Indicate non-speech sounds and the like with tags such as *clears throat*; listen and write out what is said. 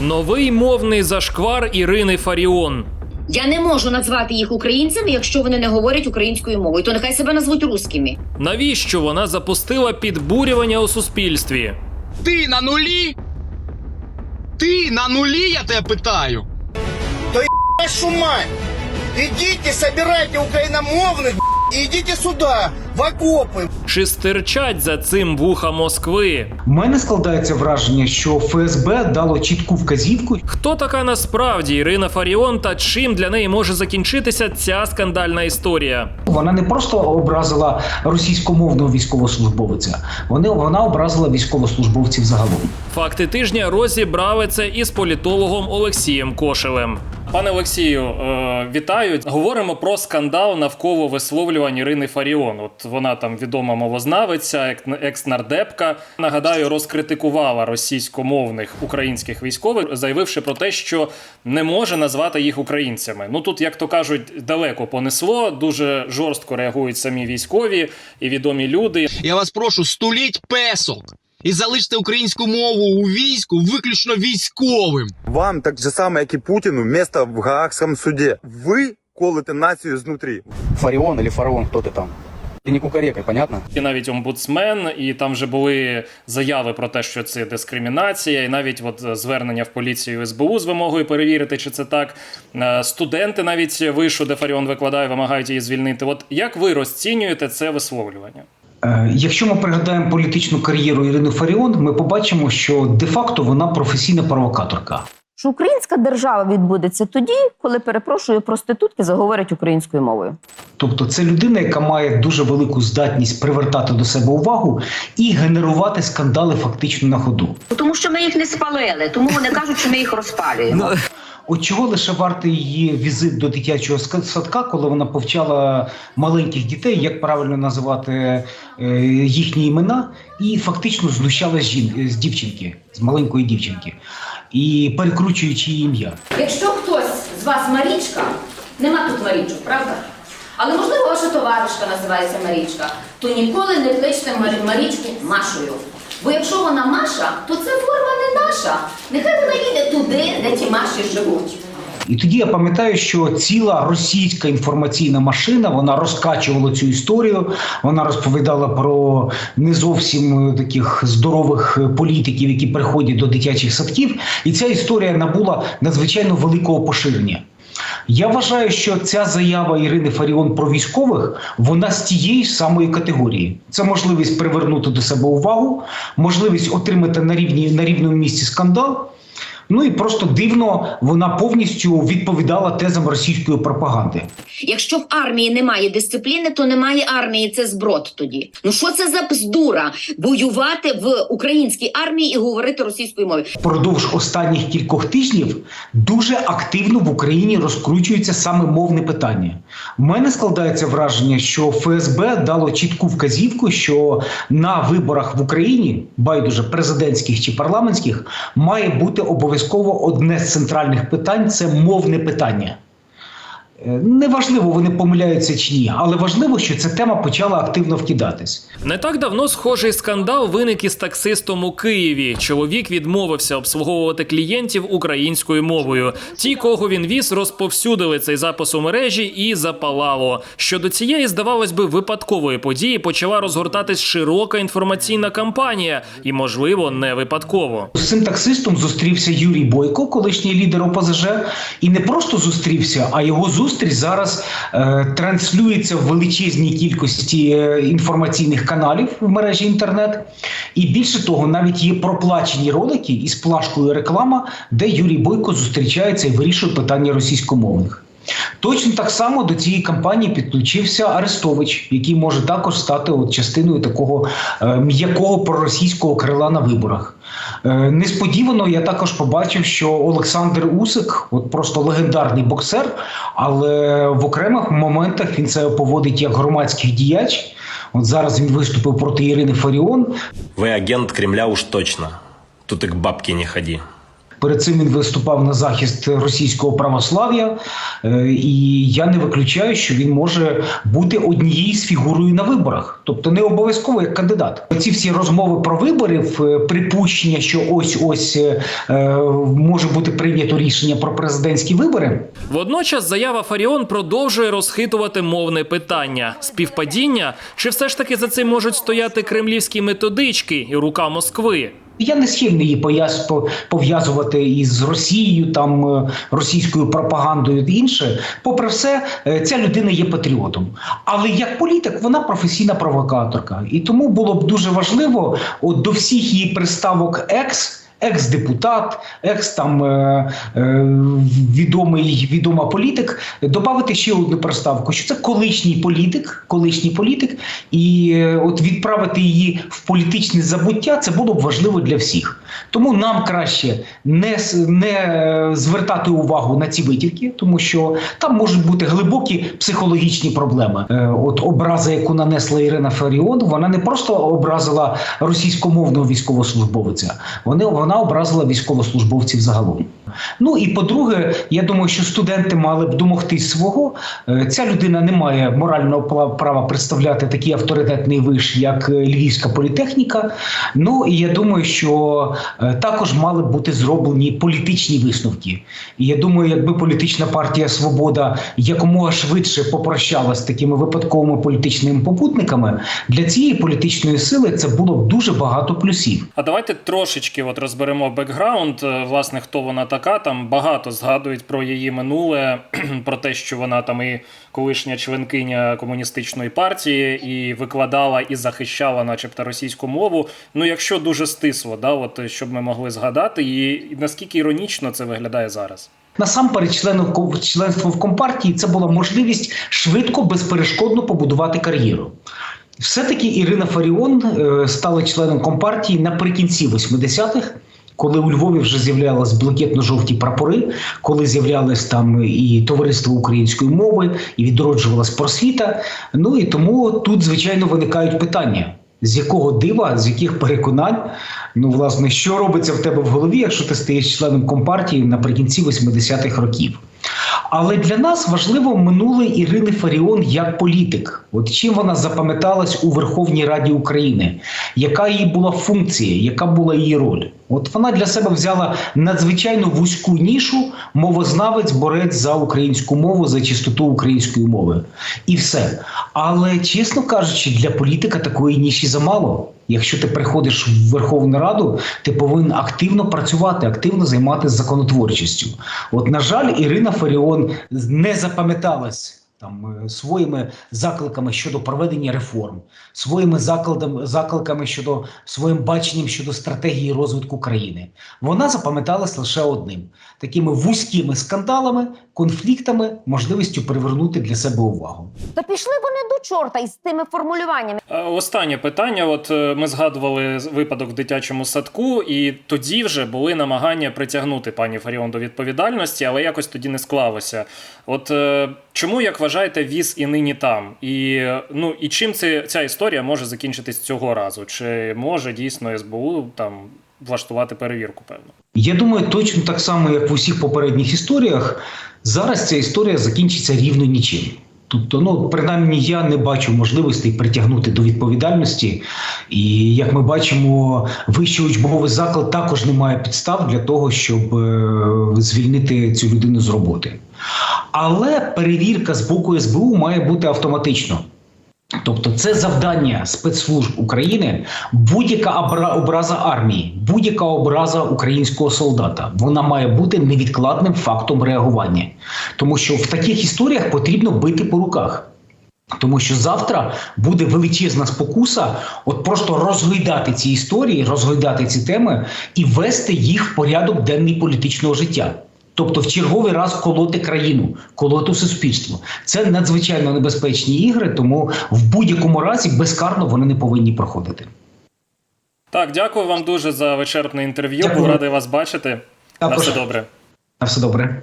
Новий мовний зашквар Ірини Фаріон. Я не можу назвати їх українцями, якщо вони не говорять українською мовою. То нехай себе назвуть русскими. Навіщо вона запустила підбурювання у суспільстві? Ти на нулі? Ти на нулі, я тебе питаю. Вашу мать! Идите, собирайте украиномовных и идите сюда, в окопы. Чи стирчать за цим вуха Москви? У мене складається враження, що ФСБ дало чітку вказівку, Хто така насправді Ірина Фаріон та чим для неї може закінчитися ця скандальна історія? Вона не просто образила російськомовного військовослужбовця, вони вона образила військовослужбовців загалом. Факти тижня розібрали це із політологом Олексієм Кошелем. Пане Олексію, е, вітаю. Говоримо про скандал навколо висловлювань Ірини Фаріон. От вона там відома мовознавиця, ек- екс-нардепка. Нагадаю, розкритикувала російськомовних українських військових, заявивши про те, що не може назвати їх українцями. Ну тут, як то кажуть, далеко понесло. Дуже жорстко реагують самі військові і відомі люди. Я вас прошу, стуліть песок. І залиште українську мову у війську виключно військовим. Вам так же само, як і Путіну, місто в Гаагському суді. Ви колите націю знутрі. Фарион или фараон, кто ты там. Ты не кукарекай, понятно? І навіть омбудсмен, і там вже були заяви про те, що це дискримінація, і навіть от звернення в поліцію СБУ з вимогою перевірити, чи це так. Е, Студенти навіть вишу, де Фаріон викладає, вимагають її звільнити. От як ви розцінюєте це висловлювання? Е, Якщо ми пригадаємо політичну кар'єру Ірини Фаріон, ми побачимо, що де-факто вона професійна провокаторка. що українська держава відбудеться тоді, коли перепрошую проститутки заговорять українською мовою. Тобто, це людина, яка має дуже велику здатність привертати до себе увагу і генерувати скандали фактично на ходу. Тому що ми їх не спалили, тому вони кажуть, що ми їх розпалюємо. От чого лише вартий її візит до дитячого садка, коли вона повчала маленьких дітей, як правильно називати е, їхні імена, і фактично знущалась з жін- з дівчинки, з маленької дівчинки, і перекручуючи її ім'я. Якщо хтось з вас Марічка, нема тут Марічок, правда? Але можливо ваша товаришка називається Марічка, то ніколи не кличте Мар- Марічку Машою. Бо якщо вона Маша, то це форма не наша. Нехай вона їде туди, де ті Маші живуть. І тоді я пам'ятаю, що ціла російська інформаційна машина вона розкачувала цю історію. Вона розповідала про не зовсім е, таких здорових е, політиків, які приходять до дитячих садків. І ця історія набула надзвичайно великого поширення. Я вважаю, що ця заява Ірини Фаріон про військових вона з тієї ж самої категорії. Це можливість привернути до себе увагу, можливість отримати на рівні на рівному місці скандал. Ну і просто дивно вона повністю відповідала тезам російської пропаганди. Якщо в армії немає дисципліни, то немає армії. Це зброд тоді. Ну що це за бздура воювати в українській армії і говорити російською мовою? Впродовж останніх кількох тижнів дуже активно в Україні розкручується саме мовне питання. У мене складається враження, що ФСБ дало чітку вказівку, що на виборах в Україні, байдуже президентських чи парламентських, має бути обов'язково одне з центральних питань це мовне питання. Неважливо, вони помиляються чи ні, але важливо, що ця тема почала активно вкидатись. Не так давно схожий скандал виник із таксистом у Києві. Чоловік відмовився обслуговувати клієнтів українською мовою. Ті, кого він віз, розповсюдили цей запис у мережі і запалало. Щодо цієї, здавалось би, випадкової події почала розгортатись широка інформаційна кампанія, і, можливо, не випадково. З цим таксистом зустрівся Юрій Бойко, колишній лідер ОПЗЖ, і не просто зустрівся, а його зустріч зараз е, транслюється в величезній кількості е, інформаційних каналів в мережі інтернет. І більше того, навіть є проплачені ролики із плашкою реклама, де Юрій Бойко зустрічається і вирішує питання російськомовних. Точно так само до цієї кампанії підключився Арестович, який може також стати от частиною такого е, м'якого проросійського крила на виборах. Е, несподівано я також побачив, що Олександр Усик, от просто легендарний боксер, але в окремих моментах він це поводить як громадський діяч. От зараз він виступив проти Ірини Фаріон. Вы агент Кремля уж точно. Тут и к бабке не ходи. Перед цим він виступав на захист російського православ'я, Е, і я не виключаю, що він може бути однією з фігурою на виборах, тобто не обов'язково як кандидат. Ці всі розмови про вибори, в- припущення, що ось ось е, е, може бути прийнято рішення про президентські вибори. Водночас заява Фаріон продовжує розхитувати мовне питання: співпадіння, чи все ж таки за цим можуть стояти кремлівські методички і рука Москви? Я не схильний її пов'язувати із Росією, там е, російською пропагандою і інше. Попри все, е, ця людина є патріотом. Але як політик, вона професійна провокаторка. І тому було б дуже важливо от до всіх її приставок екс. Екс-депутат, екс там е, е, відомий відома політик, додати ще одну приставку, що це колишній політик, колишній політик, і е, от відправити її в політичне забуття це було б важливо для всіх. Тому нам краще не, не звертати увагу на ці витівки, тому що там можуть бути глибокі психологічні проблеми. От образа, яку нанесла Ірина Фаріон, вона не просто образила російськомовного військовослужбовця, вони вона образила військовослужбовців загалом. Ну і по-друге, я думаю, що студенти мали б домогтись свого. Е, Ця людина не має морального права представляти такий авторитетний виш, як е, Львівська політехніка. Ну і я думаю, що е, також мали б бути зроблені політичні висновки. І я думаю, якби політична партія Свобода якомога швидше попрощалась з такими випадковими політичними попутниками, для цієї політичної сили це було б дуже багато плюсів. А давайте трошечки от розберемо бекграунд. Власне, хто вона така. Там багато згадують про її минуле, *clears throat* про те, що вона там і колишня членкиня комуністичної партії, і викладала і захищала, начебто, російську мову. Ну, якщо дуже стисло, да, от щоб ми могли згадати, і наскільки іронічно це виглядає зараз. Насамперед, члену членство в компартії це була можливість швидко, безперешкодно побудувати кар'єру. Все-таки Ірина Фаріон е, стала членом компартії наприкінці 80-х, коли у Львові вже з'являлись блакитно-жовті прапори, коли з'являлось там і товариство української мови, і відроджувалась просвіта. Ну і тому тут, звичайно, виникають питання. З якого дива, з яких переконань, ну власне, що робиться в тебе в голові, якщо ти стаєш членом компартії наприкінці 80-х років? Але для нас важливо минуле Ірини Фаріон як політик. От чим вона запам'яталась у Верховній Раді України, яка її була функція, яка була її роль? От вона для себе взяла надзвичайно вузьку нішу, мовознавець, борець за українську мову, за чистоту української мови. І все. Але чесно кажучи, для політика такої ніші замало. Якщо ти приходиш в Верховну Раду, ти повинен активно працювати, активно займатися законотворчістю. От, на жаль, Ірина Фаріон не запам'яталась там е, своїми закликами щодо проведення реформ, своїми закладами, закликами щодо своїм баченням щодо стратегії розвитку країни. Вона запам'яталась лише одним: такими вузькими скандалами, конфліктами, можливістю привернути для себе увагу. То пішли вони до чорта із тими формулюваннями. Останнє питання. От е, ми згадували випадок в дитячому садку, і тоді вже були намагання притягнути пані Фаріон до відповідальності, але якось тоді не склалося. От е, чому, як вважаєте, віз і нині там? І ну і чим це ця історія може закінчитись цього разу? Чи може дійсно СБУ там влаштувати перевірку? Певно. Я думаю, точно так само, як в усіх попередніх історіях, зараз ця історія закінчиться рівно нічим. Тобто, ну принаймні, я не бачу можливостей притягнути до відповідальності. І як ми бачимо, вищий учбовий заклад також не має підстав для того, щоб е, звільнити цю людину з роботи. Але перевірка з боку СБУ має бути автоматично. Тобто, це завдання спецслужб України, будь-яка образа армії, будь-яка образа українського солдата, вона має бути невідкладним фактом реагування, тому що в таких історіях потрібно бити по руках. Тому що завтра буде величезна спокуса, от просто розгойдати ці історії, розгойдати ці теми і ввести їх в порядок денний політичного життя. Тобто в черговий раз колоти країну, колоти суспільство. Це надзвичайно небезпечні ігри, тому в будь-якому разі безкарно вони не повинні проходити. Так, дякую вам дуже за вичерпне інтерв'ю. Був радий вас бачити. На все добре. На все добре.